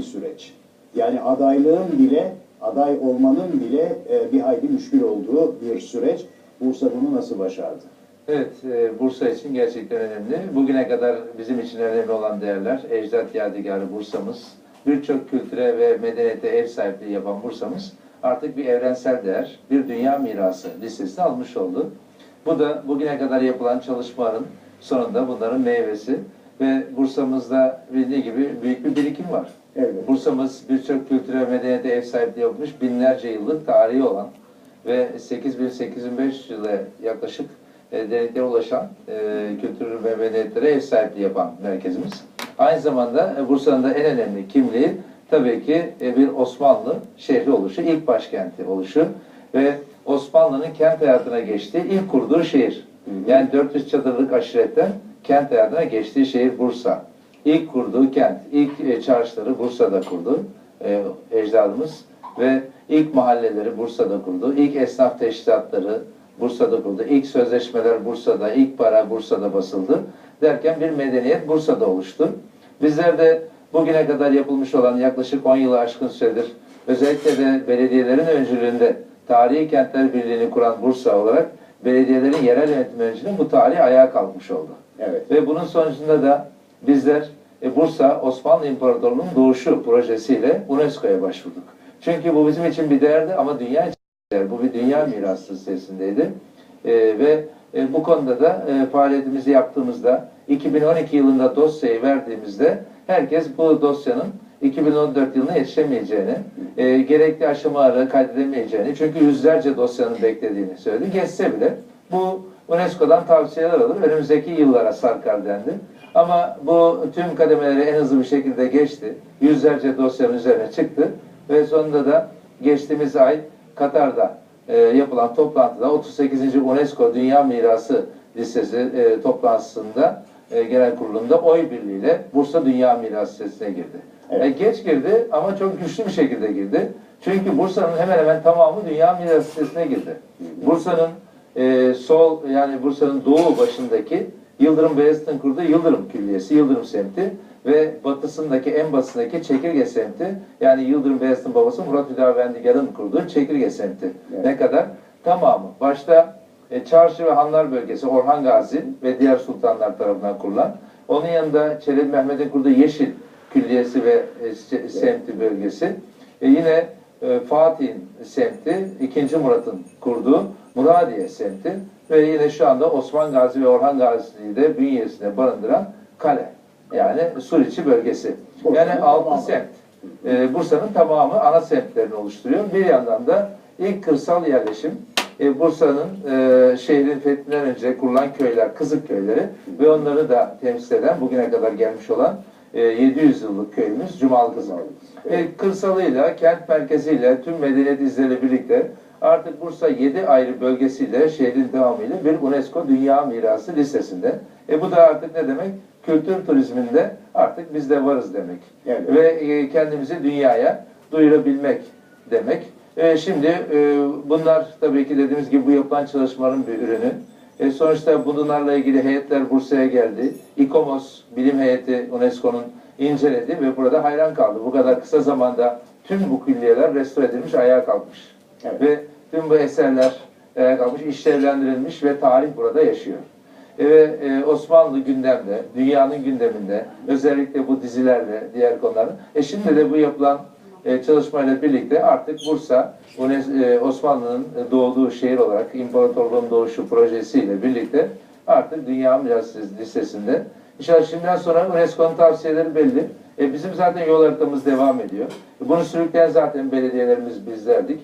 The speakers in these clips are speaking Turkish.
bir süreç. Yani adaylığın bile, aday olmanın bile e, bir hayli müşkül olduğu bir süreç. Bursa bunu nasıl başardı? Evet, e, Bursa için gerçekten önemli. Bugüne kadar bizim için önemli olan değerler, ecdat yadigarı Bursa'mız, birçok kültüre ve medeniyete ev sahipliği yapan Bursa'mız artık bir evrensel değer, bir dünya mirası listesini almış oldu. Bu da bugüne kadar yapılan çalışmaların sonunda bunların meyvesi ve Bursa'mızda bildiği gibi büyük bir birikim var. Evet. Bursa'mız birçok kültüre medeniyete ev sahipliği yapmış, binlerce yıllık tarihi olan ve 8800-8500 yıla yaklaşık e, ulaşan e, kültür ve medeniyetlere ev sahipliği yapan merkezimiz. Aynı zamanda e, Bursa'nın da en önemli kimliği tabii ki e, bir Osmanlı şehri oluşu, ilk başkenti oluşu ve Osmanlı'nın kent hayatına geçtiği, ilk kurduğu şehir. Yani 400 çadırlık aşiretten kent hayatına geçtiği şehir Bursa. İlk kurduğu kent, ilk e, çarşıları Bursa'da kurdu e, ecdadımız ve ilk mahalleleri Bursa'da kurdu. İlk esnaf teşkilatları Bursa'da kurdu. İlk sözleşmeler Bursa'da, ilk para Bursa'da basıldı. Derken bir medeniyet Bursa'da oluştu. Bizler de bugüne kadar yapılmış olan yaklaşık 10 yılı aşkın süredir özellikle de belediyelerin öncülüğünde Tarihi Kentler Birliği'ni kuran Bursa olarak belediyelerin yerel yönetim öncülüğünde bu tarih ayağa kalkmış oldu. Evet. Ve bunun sonucunda da bizler e, Bursa Osmanlı İmparatorluğu'nun doğuşu projesiyle UNESCO'ya başvurduk. Çünkü bu bizim için bir değerdi ama dünya için bir değer. Bu bir dünya mirası listesindeydi. E, ve e, bu konuda da e, faaliyetimizi yaptığımızda 2012 yılında dosyayı verdiğimizde herkes bu dosyanın 2014 yılına yetişemeyeceğini, e, gerekli aşamaları kaydedemeyeceğini, çünkü yüzlerce dosyanın beklediğini söyledi. Geçse bile bu UNESCO'dan tavsiyeler alır, önümüzdeki yıllara sarkar dendi. Ama bu tüm kademeleri en hızlı bir şekilde geçti. Yüzlerce dosyanın üzerine çıktı ve sonunda da geçtiğimiz ay Katar'da e, yapılan toplantıda 38. UNESCO Dünya Mirası listesi e, toplantısında e, genel kurulunda oy birliğiyle Bursa Dünya Mirası listesine girdi. Evet. E, geç girdi ama çok güçlü bir şekilde girdi. Çünkü Bursa'nın hemen hemen tamamı Dünya Mirası listesine girdi. Bursa'nın e, sol yani Bursa'nın doğu başındaki Yıldırım Beyazıt'ın kurduğu Yıldırım Külliyesi, Yıldırım semti ve batısındaki en batısındaki Çekirge semti yani Yıldırım Beyazıt'ın babası Murat Hüdavendigar'ın kurduğu Çekirge semti. Evet. Ne kadar? Tamamı. Başta e, Çarşı ve Hanlar bölgesi Orhan Gazi ve diğer sultanlar tarafından kurulan. Onun yanında Çelebi Mehmet'in kurduğu Yeşil Külliyesi ve e, se- semti bölgesi. E, yine e, Fatih'in semti, 2. Murat'ın kurduğu Muradiye semti ve yine şu anda Osman Gazi ve Orhan Gazi'yi de bünyesinde barındıran kale. Yani Suriçi bölgesi. Yani altı semt. E, Bursa'nın tamamı ana semtlerini oluşturuyor. Bir yandan da ilk kırsal yerleşim e, Bursa'nın e, şehrin fethinden önce kurulan köyler, Kızık köyleri ve onları da temsil eden bugüne kadar gelmiş olan e, 700 yıllık köyümüz Cumal Kızık. E, kırsalıyla, kent merkeziyle, tüm medeniyet izleriyle birlikte artık Bursa 7 ayrı bölgesiyle şehrin tamamıyla bir UNESCO Dünya Mirası listesinde. E, bu da artık ne demek? Kültür turizminde artık biz de varız demek. Evet. Ve e, kendimizi dünyaya duyurabilmek demek. E, şimdi e, bunlar tabii ki dediğimiz gibi bu yapılan çalışmaların bir ürünü. E, sonuçta bunlarla ilgili heyetler Bursa'ya geldi. İKOMOS bilim heyeti UNESCO'nun inceledi ve burada hayran kaldı. Bu kadar kısa zamanda tüm bu külliyeler restore edilmiş, ayağa kalkmış. Evet. Ve tüm bu eserler ayağa kalkmış, işlevlendirilmiş ve tarih burada yaşıyor. E, Ve e, Osmanlı gündemde, dünyanın gündeminde, özellikle bu dizilerle, diğer konuların. E şimdi de bu yapılan e, çalışmayla birlikte artık Bursa, e, Osmanlı'nın doğduğu şehir olarak İmparatorluğun Doğuşu projesiyle birlikte artık Dünya Mirası listesinde. İnşallah şimdiden sonra UNESCO'nun tavsiyeleri belli. E, bizim zaten yol haritamız devam ediyor. E, bunu sürükleyen zaten belediyelerimiz bizlerdik.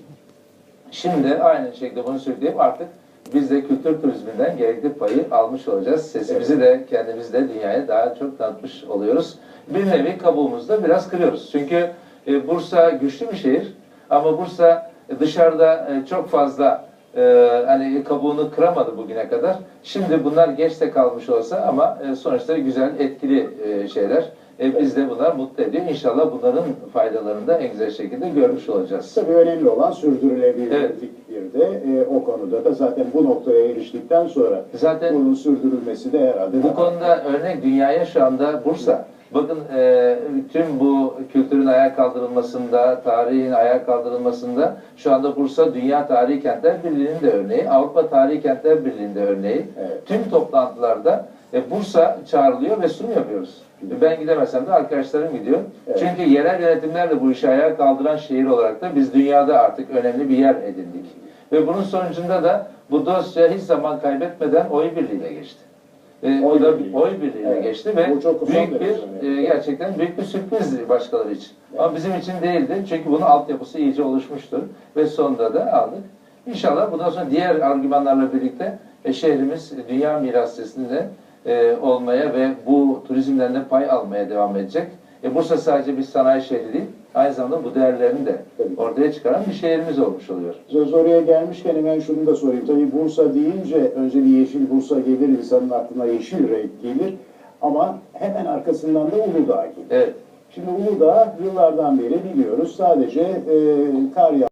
Şimdi aynı şekilde bunu sürükleyip artık biz de kültür turizminden gerekli payı almış olacağız. Sesimizi de kendimiz de dünyaya daha çok tanıtmış oluyoruz. Bir nevi kabuğumuzu da biraz kırıyoruz. Çünkü e, Bursa güçlü bir şehir ama Bursa dışarıda e, çok fazla e, hani kabuğunu kıramadı bugüne kadar. Şimdi bunlar geç de kalmış olsa ama e, sonuçta güzel, etkili e, şeyler. E, biz de bunlar mutlu ediyor. İnşallah bunların faydalarını da en güzel şekilde görmüş olacağız. Tabii önemli olan sürdürülebilirlik Evet. bir de e, o konuda da zaten bu noktaya eriştikten sonra Zaten bunun sürdürülmesi de herhalde Bu konuda örnek dünyaya şu anda Bursa. Bakın e, tüm bu kültürün ayağa kaldırılmasında, tarihin ayağa kaldırılmasında şu anda Bursa Dünya Tarihi Kentler Birliği'nin de örneği, Avrupa Tarihi Kentler Birliği'nin de örneği. Evet. Tüm toplantılarda e, Bursa çağrılıyor ve sunum yapıyoruz. Ben gidemesem de arkadaşlarım gidiyor. Evet. Çünkü yerel yönetimler de bu işi ayağa kaldıran şehir olarak da biz dünyada artık önemli bir yer edindik. Ve bunun sonucunda da bu dosya hiç zaman kaybetmeden oy birliğiyle geçti. E, Oy da birliği. oy birliğiyle Evet. geçti ve büyük bir e, gerçekten büyük bir sürprizdi başkaları için. Ama bizim için değildi. Çünkü bunun altyapısı iyice oluşmuştur ve sonunda da aldık. İnşallah bundan sonra diğer argümanlarla birlikte e, şehrimiz dünya miras listesinde e, olmaya ve bu turizmden de pay almaya devam edecek. E, Bursa sadece bir sanayi şehri değil, aynı zamanda bu değerlerini de Tabii. ortaya çıkaran bir şehrimiz olmuş oluyor. Söz oraya gelmişken hemen şunu da sorayım. Tabii Bursa deyince önce bir yeşil Bursa gelir, insanın aklına yeşil renk gelir. Ama hemen arkasından da Uludağ gelir. Evet. Şimdi Uludağ yıllardan beri biliyoruz sadece e, kar yağ